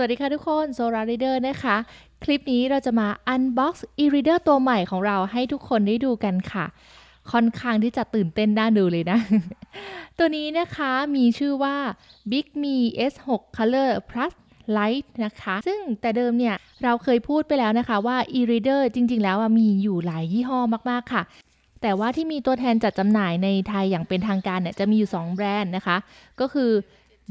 สวัสดีค่ะทุกคน Solar Reader นะคะ คลิปนี้เราจะมา Unbox e-reader ตัวใหม่ของเราให้ทุกคนได้ดูกันค่ะ ค่อนข้างที่จะตื่นเต้นน่าดูเลยนะ ตัวนี้นะคะมีชื่อว่า Big Me S6 Color Plus Light นะคะ ซึ่งแต่เดิมเนี่ย เราเคยพูดไปแล้วนะคะว่า e-reader จริง ๆ แล้วมีอยู่หลายยี่ห้อมากๆค่ะแต่ว่าที่มีตัวแทนจัดจำหน่ายในไทยอย่างเป็นทางการเนี่ยจะมีอยู่ 2 แบรนด์นะคะ ก็คือ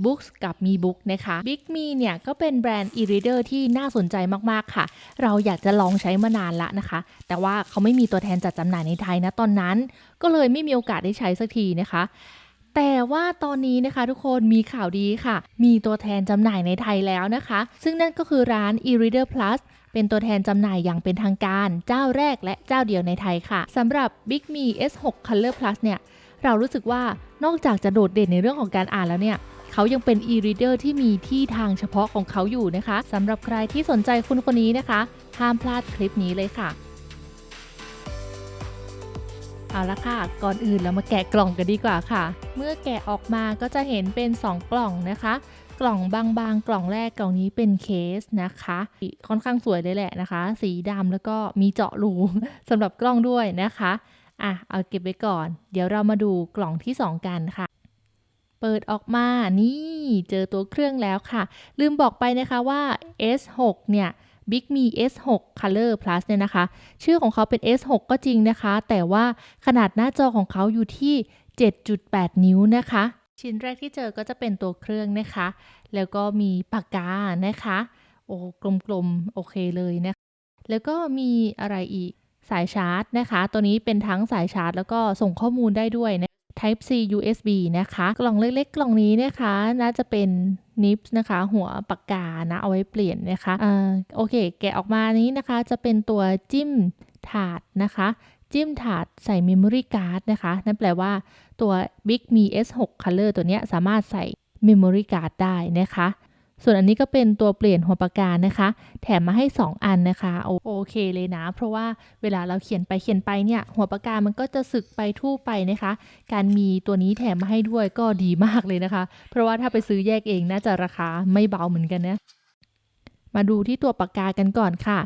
Books กับ Mi Book นะคะ Big Me เนี่ยก็เป็นแบรนด์ e-reader ที่น่าสนใจมาก ๆ ค่ะ เราอยากจะลองใช้มานานละนะคะ แต่ว่าเขาไม่มีตัวแทนจัดจำหน่ายในไทยนะตอนนั้น ก็เลยไม่มีโอกาสได้ใช้สักทีนะคะแต่ว่าตอนนี้นะคะทุกคนมีข่าวดีค่ะ มีตัวแทนจำหน่ายในไทยแล้วนะคะ ซึ่งนั่นก็คือร้าน e-reader plus เป็นตัวแทนจำหน่ายอย่างเป็นทางการ เจ้าแรกและเจ้าเดียวในไทยค่ะสำหรับ Big Me S6 Color Plus เนี่ย เรารู้สึกว่านอกจากจะโดดเด่นในเรื่องของการอ่านแล้วเนี่ย เขายังเป็น e-reader ที่มีที่ทางเฉพาะของเขาอยู่นะคะสำหรับใครที่สนใจคุณคนนี้นะคะ ห้ามพลาดคลิปนี้เลยค่ะ เอาละค่ะ ก่อนอื่นเรามาแกะกล่องกันดีกว่าค่ะ เมื่อแกะออกมาก็จะเห็นเป็น 2 กล่องนะคะ กล่องบางๆ กล่องแรกกล่องนี้เป็นเคสนะคะ ค่อนข้างสวยเลยแหละนะคะ สีดำแล้วก็มีเจาะรูสำหรับกล้องด้วยนะคะอะ เอาเก็บไว้ก่อน เดี๋ยวเรามาดูกล่องที่ 2 กันค่ะ เปิดออกมานี่เจอตัวเครื่องแล้วค่ะ ลืมบอกไปนะคะว่า S6 เนี่ย Big Me S6 Color Plus เนี่ยนะคะ ชื่อของเขาเป็น S6 ก็จริงนะคะ แต่ว่าขนาดหน้าจอของเขาอยู่ที่ 7.8 นิ้วนะคะ ชิ้นแรกที่เจอก็จะเป็นตัวเครื่องนะคะ แล้วก็มีปากกานะคะ โอ้กลมๆ โอเคเลยนะคะแล้วก็มีอะไรอีกสายชาร์จนะคะ ตัวนี้เป็นทั้งสายชาร์จ แล้วก็ส่งข้อมูลได้ด้วยนะ Type C USB นะคะ กล่องเล็ก ๆ กล่องนี้นะคะ น่าจะเป็นนิปนะคะ หัวปากกานะเอาไว้เปลี่ยนนะคะอ่าโอเค แกะออกมานี้นะคะ จะเป็นตัวจิ้มถาดนะคะ จิ้มถาดใส่ Memory Card นะคะ นั่นแปลว่าตัว Big Me S6 Color ตัวนี้สามารถใส่ Memory Card ได้นะคะ ส่วนอันนี้ก็เป็นตัวเปลี่ยนหัวปากกานะคะ แถมมาให้ 2 อันนะคะโอโอเคเลยนะ เพราะว่าเวลาเราเขียนไปเขียนไปเนี่ย หัวปากกามันก็จะสึกไปทู่ไปนะคะ การมีตัวนี้แถมมาให้ด้วยก็ดีมากเลยนะคะ เพราะว่าถ้าไปซื้อแยกเองน่าจะราคาไม่เบาเหมือนกันนะมาดูที่ตัวปากกากันก่อนค่ะ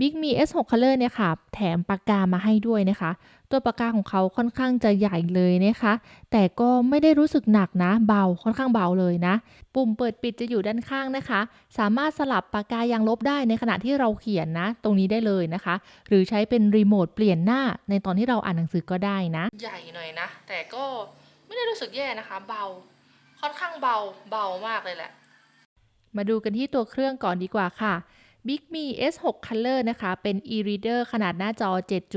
Big Me S6 Color เนี่ยค่ะ แถมปากกามาให้ด้วยนะคะ ตัวปากกาของเขาค่อนข้างจะใหญ่เลยนะคะ แต่ก็ไม่ได้รู้สึกหนักนะ เบา ค่อนข้างเบาเลยนะ ปุ่มเปิดปิดจะอยู่ด้านข้างนะคะ สามารถสลับปากกายางลบได้ในขณะที่เราเขียนนะ ตรงนี้ได้เลยนะคะ หรือใช้เป็นรีโมทเปลี่ยนหน้าในตอนที่เราอ่านหนังสือก็ได้นะ ใหญ่หน่อยนะ แต่ก็ไม่ได้รู้สึกแย่นะคะ เบา ค่อนข้างเบา เบามากเลยแหละ มาดูกันที่ตัวเครื่องก่อนดีกว่าค่ะ Big Me S6 Color นะคะ เป็น e-reader ขนาดหน้าจอ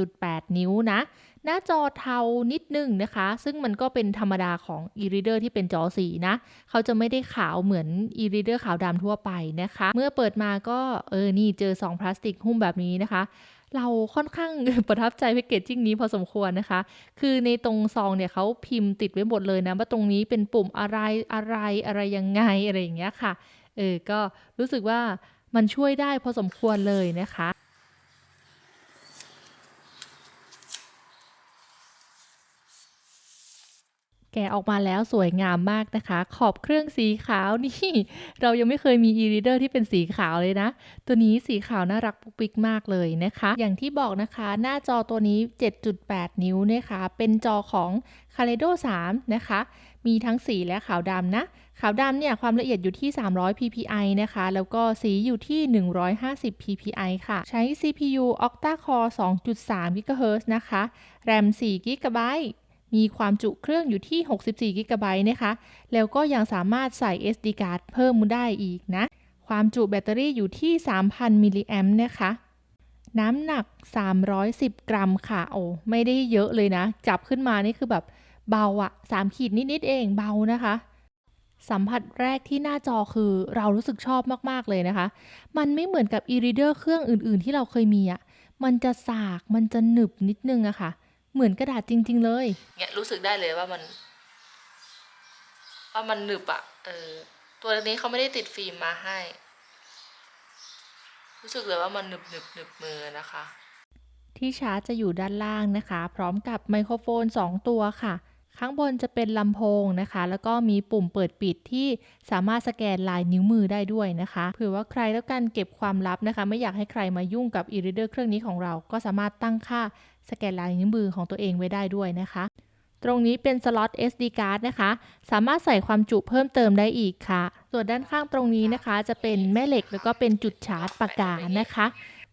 7.8 นิ้วนะ หน้าจอเทานิดนึงนะคะ ซึ่งมันก็เป็นธรรมดาของ e-reader ที่เป็นจอสีนะ เขาจะไม่ได้ขาวเหมือน e-reader ขาวดำทั่วไปนะคะ เมื่อเปิดมาก็เออ นี่เจอซองพลาสติกหุ้มแบบนี้นะคะเราค่อนข้างประทับใจแพคเกจจิ้งนี้พอสมควรนะคะ คือในตรงซองเนี่ยเขาพิมพ์ติดไว้หมดเลยนะ ว่าตรงนี้เป็นปุ่มอะไรอะไรอะไรยังไงอะไรอย่างเงี้ยค่ะ เออ ก็รู้สึกว่า มันช่วยได้พอสมควรเลยนะคะแกะออกมาแล้วสวยงามมากนะคะ ขอบเครื่องสีขาวนี่ เรายังไม่เคยมี e-reader ที่เป็นสีขาวเลยนะ ตัวนี้สีขาวน่ารักปุ๊กปิ๊กมากเลยนะคะ อย่างที่บอกนะคะ หน้าจอตัวนี้ 7.8 นิ้วนะคะ เป็นจอของ Kaleido 3 นะคะ มีทั้งสีและขาวดำนะ ขาวดำเนี่ยความละเอียดอยู่ที่ 300 ppi นะคะ แล้วก็สีอยู่ที่ 150 ppi ค่ะ ใช้ CPU Octa Core 2.3 GHz นะคะ RAM 4 GB มีความจุเครื่องอยู่ที่ 64 g b นะคะ แล้วก็ยังสามารถใส่ SD card เพิ่มได้อีกนะ ความจุแบตเตอรี่อยู่ที่ 3,000 มิลลิแอมป์นะคะ น้ำหนัก 310 กรัมค่ะ โอ้ ไม่ได้เยอะเลยนะ จับขึ้นมานี่คือแบบเบาอะ3ขีดนิดๆเองเบานะคะ สัมผัสแรกที่หน้าจอคือเรารู้สึกชอบมาก ๆ เลยนะคะ มันไม่เหมือนกับ e-reader เครื่องอื่น ๆ ที่เราเคยมีอะมันจะสาก มันจะหนึบนิดนึงอะค่ะ เหมือนกระดาษจริง ๆ เลยเนี่ยรู้สึกได้เลยว่ามัน ว่ามันหนึบอะเออ ตัวนี้เขาไม่ได้ติดฟิล์มมาให้ รู้สึกเลยว่ามันหนึบหนึบหนึบมือนะคะ ที่ชาร์จจะอยู่ด้านล่างนะคะ พร้อมกับไมโครโฟน 2 ตัวค่ะ ข้างบนจะเป็นลำโพงนะคะ แล้วก็มีปุ่มเปิดปิดที่สามารถสแกนลายนิ้วมือได้ด้วยนะคะเผื่อว่าใครแล้วกันเก็บความลับนะคะ ไม่อยากให้ใครมายุ่งกับ e-reader เครื่องนี้ของเราก็สามารถตั้งค่าสแกนลายนิ้วมือของตัวเองไว้ได้ด้วยนะคะ ตรงนี้เป็นสล็อต SD card นะคะ สามารถใส่ความจุเพิ่มเติมได้อีกค่ะ ส่วนด้านข้างตรงนี้นะคะ จะเป็นแม่เหล็กแล้วก็เป็นจุดชาร์จปากกานะคะ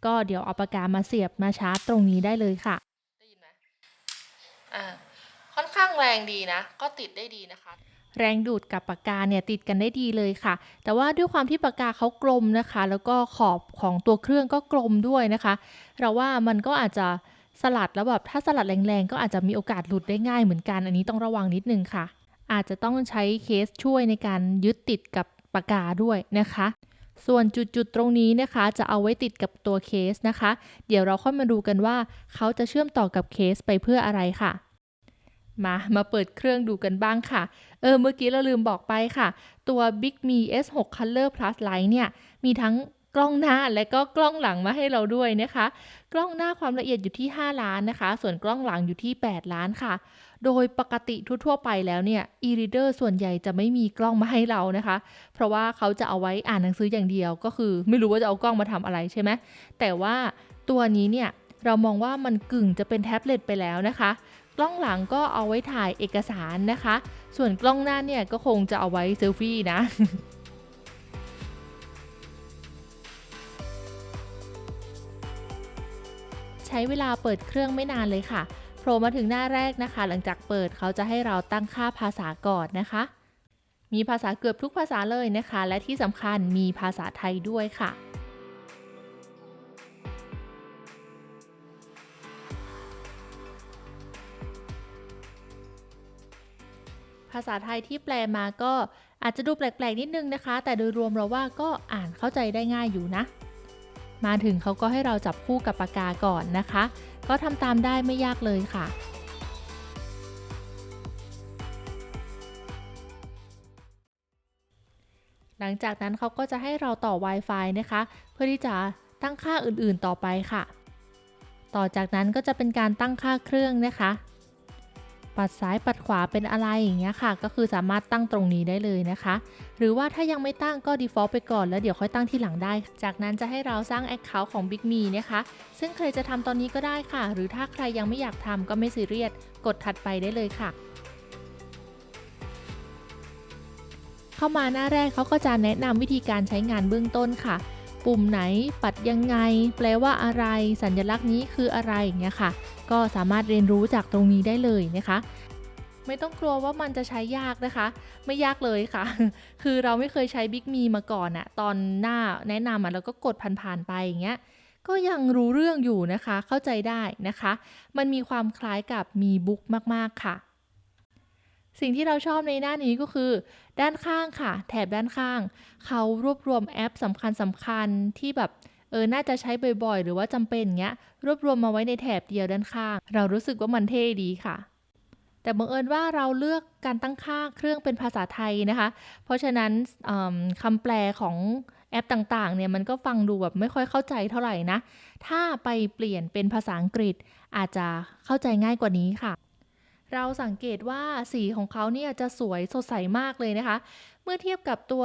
ก็เดี๋ยวเอาปากกามาเสียบมาชาร์จตรงนี้ได้เลยค่ะได้ยินไหมอ่า ค่อนข้างแรงดีนะ ก็ติดได้ดีนะคะ แรงดูดกับปากกาเนี่ยติดกันได้ดีเลยค่ะ แต่ว่าด้วยความที่ปากกาเขากลมนะคะ แล้วก็ขอบของตัวเครื่องก็กลมด้วยนะคะ เราว่ามันก็อาจจะสลัดแล้วแบบถ้าสลัดแรงๆ ก็อาจจะมีโอกาสหลุดได้ง่ายเหมือนกัน อันนี้ต้องระวังนิดนึงค่ะ อาจจะต้องใช้เคสช่วยในการยึดติดกับปากกาด้วยนะคะ ส่วนจุดๆตรงนี้นะคะ จะเอาไว้ติดกับตัวเคสนะคะ เดี๋ยวเราค่อยมาดูกันว่า เขาจะเชื่อมต่อกับเคสไปเพื่ออะไรค่ะ มา มาเปิดเครื่องดูกันบ้างค่ะ เออ เมื่อกี้เราลืมบอกไปค่ะ ตัว Big Me S6 Color Plus light เนี่ย มีทั้งกล้องหน้าและก็กล้องหลังมาให้เราด้วยนะคะ กล้องหน้าความละเอียดอยู่ที่ 5 ล้านนะคะ ส่วนกล้องหลังอยู่ที่ 8 ล้านค่ะ โดยปกติทั่วๆไปแล้วเนี่ย e-reader ส่วนใหญ่จะไม่มีกล้องมาให้เรานะคะ เพราะว่าเขาจะเอาไว้อ่านหนังสืออย่างเดียว ก็คือไม่รู้ว่าจะเอากล้องมาทำอะไรใช่ไหมแต่ว่าตัวนี้เนี่ยเรามองว่ามันกึ่งจะเป็นแท็บเล็ตไปแล้วนะคะ กล้องหลังก็เอาไว้ถ่ายเอกสารนะคะ ส่วนกล้องหน้าเนี่ยก็คงจะเอาไว้เซลฟี่นะใช้เวลาเปิดเครื่องไม่นานเลยค่ะโผล่มาถึงหน้าแรกนะคะ หลังจากเปิดเขาจะให้เราตั้งค่าภาษาก่อนนะคะ มีภาษาเกือบทุกภาษาเลยนะคะ และที่สำคัญมีภาษาไทยด้วยค่ะาษาไทยที่แปลมาก็อาจจะดูแปลกๆนิดนึงนะคะ แต่โดยรวมเราว่าก็อ่านเข้าใจได้ง่ายอยู่นะ มาถึงเขาก็ให้เราจับคู่กับปากกาก่อนนะคะ ก็ทำตามได้ไม่ยากเลยค่ะหลังจากนั้นเขาก็จะให้เราต่อ Wi-Fi นะคะ เพื่อที่จะตั้งค่าอื่นๆต่อไปค่ะ ต่อจากนั้นก็จะเป็นการตั้งค่าเครื่องนะคะ ปัดซ้ายปัดขวาเป็นอะไรอย่างเงี้ยค่ะ ก็คือสามารถตั้งตรงนี้ได้เลยนะคะ หรือว่าถ้ายังไม่ตั้งก็ default ไปก่อน แล้วเดี๋ยวค่อยตั้งที่หลังได้ จากนั้นจะให้เราสร้าง account ของ Big Me นะคะ ซึ่งใครจะทำตอนนี้ก็ได้ค่ะ หรือถ้าใครยังไม่อยากทำก็ไม่ซีเรียสกดถัดไปได้เลยค่ะเข้ามาหน้าแรกเขาก็จะแนะนำวิธีการใช้งานเบื้องต้นค่ะ ปุ่มไหนปัดยังไง แปลว่าอะไร สัญลักษณ์นี้คืออะไรอย่างเงี้ยค่ะ ก็สามารถเรียนรู้จากตรงนี้ได้เลยนะคะไม่ต้องกลัวว่ามันจะใช้ยากนะคะ ไม่ยากเลยค่ะ คือเราไม่เคยใช้ Big Me มาก่อนอะตอนหน้าแนะนำอะเราก็กดผ่านๆไปอย่างเงี้ยก็ยังรู้เรื่องอยู่นะคะเข้าใจได้นะคะ มันมีความคล้ายกับมีบุ๊กมากๆค่ะ สิ่งที่เราชอบในหน้านี้ก็คือ ด้านข้างค่ะ แถบด้านข้าง เขารวบรวมแอปสำคัญสำคัญที่แบบเออ น่าจะใช้บ่อยๆ หรือว่าจำเป็นเงี้ย รวบรวมมาไว้ในแถบเดียวด้านข้าง เรารู้สึกว่ามันเท่ดีค่ะ แต่บังเอิญว่าเราเลือกการตั้งค่าเครื่องเป็นภาษาไทยนะคะ เพราะฉะนั้นคำแปลของแอปต่างๆ เนี่ยมันก็ฟังดูแบบไม่ค่อยเข้าใจเท่าไหร่นะ ถ้าไปเปลี่ยนเป็นภาษาอังกฤษอาจจะเข้าใจง่ายกว่านี้ค่ะ เราสังเกตว่าสีของเขาเนี่ยจะสวยสดใสมากเลยนะคะ เมื่อเทียบกับตัว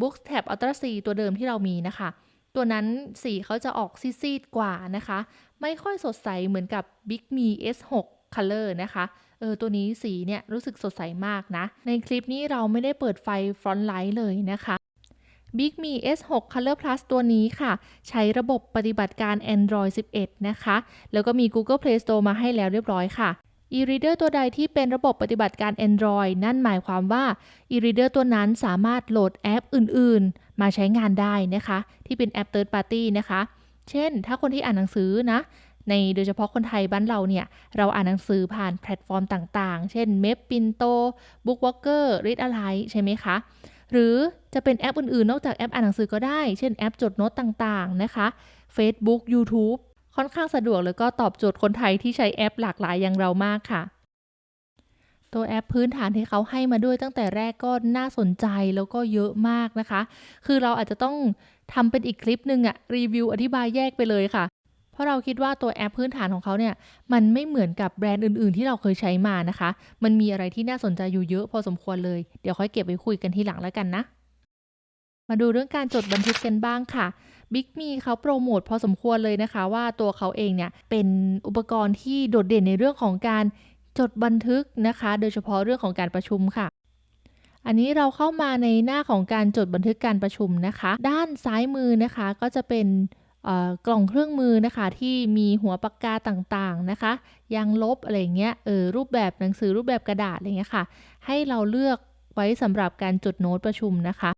Books Tab Ultra C ตัวเดิมที่เรามีนะคะ ตัวนั้นสีเขาจะออกซีดๆกว่านะคะ ไม่ค่อยสดใสเหมือนกับ Big Me S6 Color นะคะเออตัวนี้สีเนี่ยรู้สึกสดใสมากนะ ในคลิปนี้เราไม่ได้เปิดไฟ Front Light เลยนะคะ Big Me S6 Color Plus ตัวนี้ค่ะ ใช้ระบบปฏิบัติการ Android 11 นะคะ แล้วก็มี Google Play Store มาให้แล้วเรียบร้อยค่ะ e-reader ตัวใดที่เป็นระบบปฏิบัติการ Android นั่นหมายความว่า e-reader ตัวนั้นสามารถโหลดแอปอื่นๆ มาใช้งานได้นะคะ ที่เป็นแอป third party นะคะ เช่น ถ้าคนที่อ่านหนังสือนะในโดยเฉพาะคนไทยบ้านเราเนี่ย เราอ่านหนังสือผ่านแพลตฟอร์มต่างๆ เช่น m e p Pinto Bookwalker Read Alike ใช่ไหมคะ หรือจะเป็นแอปอื่นๆ นอกจากแอปอ่านหนังสือก็ได้ เช่นแอปจดโน้ตต่างๆนะคะ Facebook YouTube ค่อนข้างสะดวกแล้วก็ตอบโจทย์คนไทยที่ใช้แอปหลากหลายอย่างเรามากค่ะ ตัวแอปพื้นฐานที่เขาให้มาด้วยตั้งแต่แรกก็น่าสนใจแล้วก็เยอะมากนะคะ คือเราอาจจะต้องทำเป็นอีกคลิปหนึ่งอะรีวิวอธิบายแยกไปเลยค่ะเพราะเราคิดว่าตัวแอปพื้นฐานของเขาเนี่ย มันไม่เหมือนกับแบรนด์อื่น ๆ ที่เราเคยใช้มานะคะ มันมีอะไรที่น่าสนใจอยู่เยอะพอสมควรเลย เดี๋ยวค่อยเก็บไว้คุยกันทีหลังแล้วกันนะ มาดูเรื่องการจดบันทึกกันบ้างค่ะ บิ๊กมีเขาโปรโมทพอสมควรเลยนะคะ ว่าตัวเขาเองเนี่ยเป็นอุปกรณ์ที่โดดเด่นในเรื่องของการจดบันทึกนะคะ โดยเฉพาะเรื่องของการประชุมค่ะอันนี้เราเข้ามาในหน้าของการจดบันทึกการประชุมนะคะ ด้านซ้ายมือนะคะก็จะเป็นกล่องเครื่องมือนะคะที่มีหัวปากกาต่างๆนะคะยางลบอะไรเงี้ยเออรูปแบบหนังสือรูปแบบกระดาษอะไรเงี้ยค่ะ ให้เราเลือกไว้สำหรับการจดโน้ตประชุมนะคะ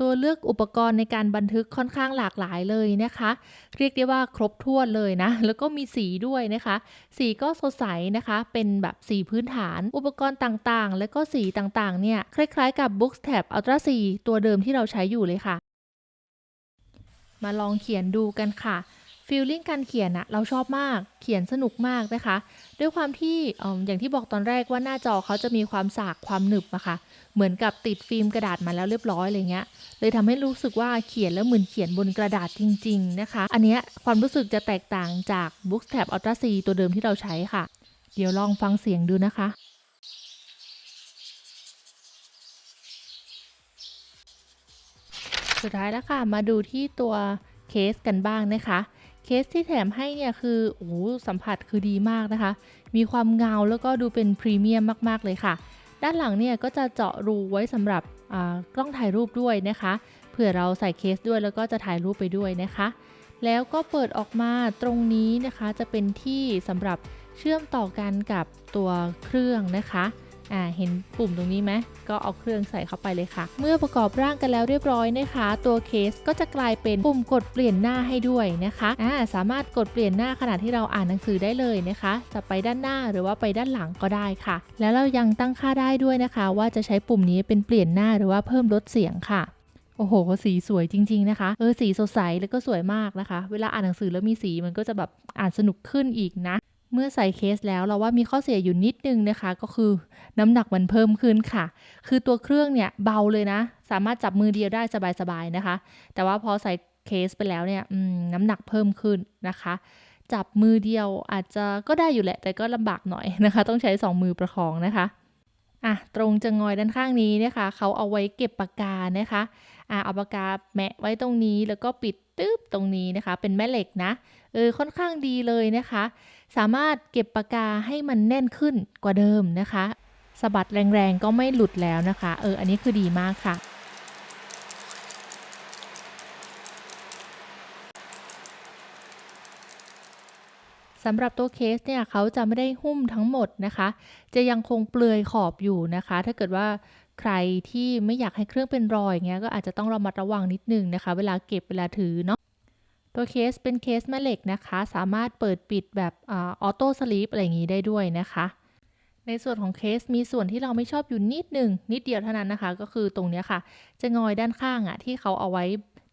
ตัวเลือกอุปกรณ์ในการบันทึกค่อนข้างหลากหลายเลยนะคะ เรียกได้ว่าครบถ้วนเลยนะ แล้วก็มีสีด้วยนะคะ สีก็สดใสนะคะ เป็นแบบสีพื้นฐาน อุปกรณ์ต่างๆ และก็สีต่างๆ เนี่ย คล้ายๆกับ Booktab Ultra 4 ตัวเดิมที่เราใช้อยู่เลยค่ะ มาลองเขียนดูกันค่ะ ฟีลลิ่งการเขียนอะเราชอบมากเขียนสนุกมากนะคะ ด้วยความที่ออย่างที่บอกตอนแรกว่าหน้าจอเขาจะมีความสากความหนึบอะค่ะ เหมือนกับติดฟิล์มกระดาษมาแล้วเรียบร้อยอะไรเงี้ยเลยทำให้รู้สึกว่าเขียนแล้วเหมือนเขียนบนกระดาษจริง ๆ นะคะ อันนี้ความรู้สึกจะแตกต่างจาก Booktab Ultra C ตัวเดิมที่เราใช้ค่ะ เดี๋ยวลองฟังเสียงดูนะคะสุดท้ายแล้วค่ะ มาดูที่ตัว เคสกันบ้างนะคะ เคสที่แถมให้เนี่ยคือโอ้สัมผัสคือดีมากนะคะ มีความเงาแล้วก็ดูเป็นพรีเมียมมากๆเลยค่ะ ด้านหลังเนี่ยก็จะเจาะรูไว้สำหรับกล้องถ่ายรูปด้วยนะคะ เผื่อเราใส่เคสด้วยแล้วก็จะถ่ายรูปไปด้วยนะคะ แล้วก็เปิดออกมาตรงนี้นะคะจะเป็นที่สำหรับเชื่อมต่อกันกับตัวเครื่องนะคะ อ่าเห็นปุ่มตรงนี้ไหมก็เอาเครื่องใส่เข้าไปเลยค่ะ เมื่อประกอบร่างกันแล้วเรียบร้อยนะคะ ตัวเคสก็จะกลายเป็นปุ่มกดเปลี่ยนหน้าให้ด้วยนะคะอ่าสามารถกดเปลี่ยนหน้าขณะที่เราอ่านหนังสือได้เลยนะคะ จะไปด้านหน้าหรือว่าไปด้านหลังก็ได้ค่ะ แล้วเรายังตั้งค่าได้ด้วยนะคะ ว่าจะใช้ปุ่มนี้เป็นเปลี่ยนหน้าหรือว่าเพิ่มลดเสียงค่ะโอ้โห สีสวยจริง ๆ นะคะ เออ สีสดใสแล้วก็สวยมากนะคะ เวลาอ่านหนังสือแล้วมีสีมันก็จะแบบอ่านสนุกขึ้นอีกนะ เมื่อใส่เคสแล้วเราว่ามีข้อเสียอยู่นิดนึงนะคะ ก็คือน้ำหนักมันเพิ่มขึ้นค่ะ คือตัวเครื่องเนี่ยเบาเลยนะ สามารถจับมือเดียวได้สบายๆนะคะ แต่ว่าพอใส่เคสไปแล้วเนี่ยน้ำหนักเพิ่มขึ้นนะคะ จับมือเดียวอาจจะก็ได้อยู่แหละ แต่ก็ลำบากหน่อยนะคะ ต้องใช้ 2 มือประคองนะคะอะตรงจะงอยด้านข้างนี้นะคะเขาเอาไว้เก็บปากกานะคะอะเอาปากกาแมะไว้ตรงนี้แล้วก็ปิดตึ๊บตรงนี้นะคะ เป็นแม่เหล็กนะเออค่อนข้างดีเลยนะคะ สามารถเก็บปากกาให้มันแน่นขึ้นกว่าเดิมนะคะสะบัดแรงๆก็ไม่หลุดแล้วนะคะ เออ อันนี้คือดีมากค่ะ สำหรับตัวเคสเนี่ยเขาจะไม่ได้หุ้มทั้งหมดนะคะ จะยังคงเปลือยขอบอยู่นะคะ ถ้าเกิดว่าใครที่ไม่อยากให้เครื่องเป็นรอยเงี้ยก็อาจจะต้องระมัดระวังนิดนึงนะคะ เวลาเก็บเวลาถือเนาะ ตัวเคสเป็นเคสแม่เหล็กนะคะ สามารถเปิดปิดแบบออโต้สลีปอะไรอย่างนี้ได้ด้วยนะคะ ในส่วนของเคสมีส่วนที่เราไม่ชอบอยู่นิดหนึ่งนิดเดียวเท่านั้นนะคะ ก็คือตรงนี้ค่ะ จะงอยด้านข้างอะที่เขาเอาไว้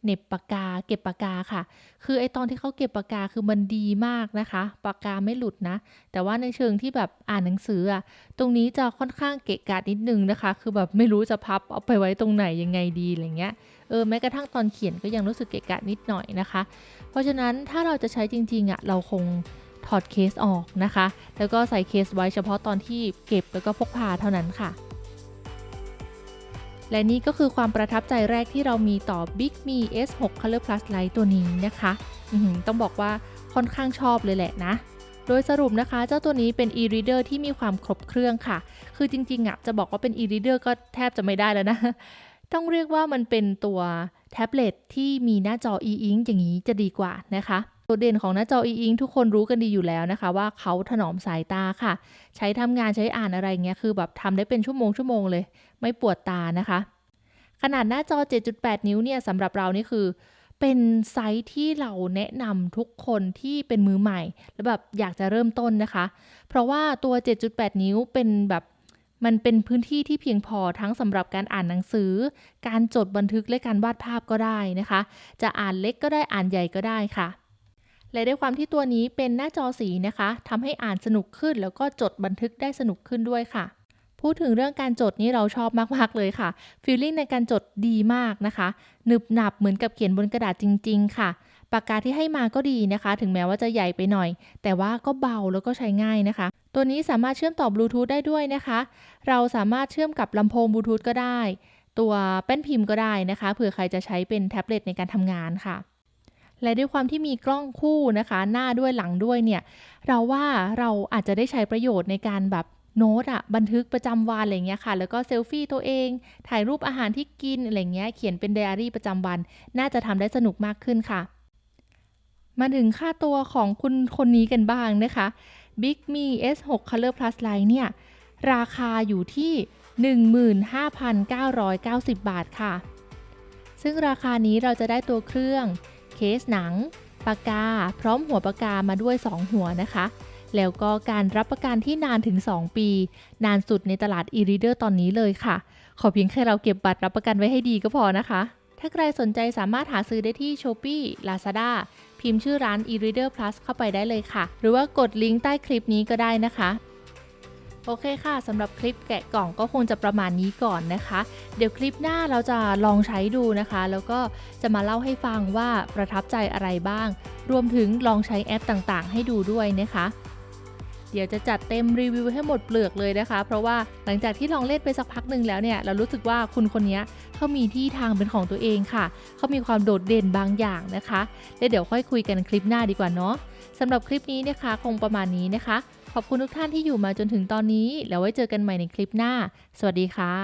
เน็บปากกา เก็บปากกาค่ะ คือไอตอนที่เขาเก็บปากกาคือมันดีมากนะคะ ปากกาไม่หลุดนะ แต่ว่าในเชิงที่แบบอ่านหนังสืออะตรงนี้จะค่อนข้างเกะกะนิดนึงนะคะ คือแบบไม่รู้จะพับเอาไปไว้ตรงไหนยังไงดีอะไรเงี้ย เออแม้กระทั่งตอนเขียนก็ยังรู้สึกเกะกะนิดหน่อยนะคะ เพราะฉะนั้นถ้าเราจะใช้จริงๆอะเราคงถอดเคสออกนะคะ แล้วก็ใส่เคสไว้เฉพาะตอนที่เก็บแล้วก็พกพาเท่านั้นค่ะ และนี่ก็คือความประทับใจแรกที่เรามีต่อ Big Me S6 Color Plus Light ตัวนี้นะคะต้องบอกว่าค่อนข้างชอบเลยแหละนะ โดยสรุปนะคะ เจ้าตัวนี้เป็น e-reader ที่มีความครบเครื่องค่ะ คือจริงๆอะจะบอกว่าเป็น e-reader ก็แทบจะไม่ได้แล้วนะ ต้องเรียกว่ามันเป็นตัวแท็บเล็ตที่มีหน้าจอ e-ink อย่างนี้จะดีกว่านะคะ ตัวเด่นของหน้าจอ e-ink ทุกคนรู้กันดีอยู่แล้วนะคะ ว่าเขาถนอมสายตาค่ะ ใช้ทำงานใช้อ่านอะไรเงี้ยคือแบบทำได้เป็นชั่วโมงชั่วโมงเลย ไม่ปวดตานะคะ ขนาดหน้าจอ 7.8 นิ้วเนี่ยสำหรับเรานี่คือเป็นไซส์ที่เราแนะนำทุกคนที่เป็นมือใหม่ แล้วแบบอยากจะเริ่มต้นนะคะ เพราะว่าตัว 7.8 นิ้วเป็นแบบมันเป็นพื้นที่ที่เพียงพอทั้งสำหรับการอ่านหนังสือ การจดบันทึกและการวาดภาพก็ได้นะคะ จะอ่านเล็กก็ได้อ่านใหญ่ก็ได้ค่ะ และด้วยความที่ตัวนี้เป็นหน้าจอสีนะคะทำให้อ่านสนุกขึ้น แล้วก็จดบันทึกได้สนุกขึ้นด้วยค่ะ พูดถึงเรื่องการจดนี่เราชอบมากๆเลยค่ะฟีลลิ่งในการจดดีมากนะคะหนึบหนับเหมือนกับเขียนบนกระดาษจริง ๆ ค่ะปากกาที่ให้มาก็ดีนะคะ ถึงแม้ว่าจะใหญ่ไปหน่อย แต่ว่าก็เบาแล้วก็ใช้ง่ายนะคะ ตัวนี้สามารถเชื่อมต่อบลูทูธได้ด้วยนะคะ เราสามารถเชื่อมกับลำโพงบลูทูธก็ได้ ตัวแป้นพิมพ์ก็ได้นะคะ เผื่อใครจะใช้เป็นแท็บเล็ตในการทำงานค่ะ และด้วยความที่มีกล้องคู่นะคะ หน้าด้วยหลังด้วยเนี่ย เราว่าเราอาจจะได้ใช้ประโยชน์ในการแบบโน้ตอะบันทึกประจำวันอะไรเงี้ยค่ะ แล้วก็เซลฟี่ตัวเอง ถ่ายรูปอาหารที่กินอะไรเงี้ย เขียนเป็นไดอารี่ประจำวัน น่าจะทำได้สนุกมากขึ้นค่ะ มาถึงค่าตัวของคุณคนนี้กันบ้างนะคะ Big Me S6 Color Plus Line เนี่ย ราคาอยู่ที่ 15,990 บาทค่ะ ซึ่งราคานี้เราจะได้ตัวเครื่อง เคสหนัง ปากกา พร้อมหัวปากกามาด้วย 2 หัวนะคะ แล้วก็การรับประกันที่นานถึง 2 ปี นานสุดในตลาด e-reader ตอนนี้เลยค่ะ ขอเพียงแค่เราเก็บบัตรรับประกันไว้ให้ดีก็พอนะคะ ถ้าใครสนใจสามารถหาซื้อได้ที่ Shopee Lazada พิมพ์ชื่อร้าน e-reader plus เข้าไปได้เลยค่ะ หรือว่ากดลิงก์ใต้คลิปนี้ก็ได้นะคะ โอเคค่ะสำหรับคลิปแกะกล่องก็คงจะประมาณนี้ก่อนนะคะ เดี๋ยวคลิปหน้าเราจะลองใช้ดูนะคะ แล้วก็จะมาเล่าให้ฟังว่าประทับใจอะไรบ้าง รวมถึงลองใช้แอปต่างๆ ให้ดูด้วยนะคะ เดี๋ยวจะจัดเต็มรีวิวให้หมดเปลือกเลยนะคะ เพราะว่าหลังจากที่ลองเล่นไปสักพักหนึ่งแล้วเนี่ยเรารู้สึกว่าคุณคนนี้เขามีที่ทางเป็นของตัวเองค่ะเขามีความโดดเด่นบางอย่างนะคะแล้วเดี๋ยวค่อยคุยกันคลิปหน้าดีกว่าเนาะสำหรับคลิปนี้นะคะคงประมาณนี้นะคะ ขอบคุณทุกท่านที่อยู่มาจนถึงตอนนี้ แล้วไว้เจอกันใหม่ในคลิปหน้า สวัสดีค่ะ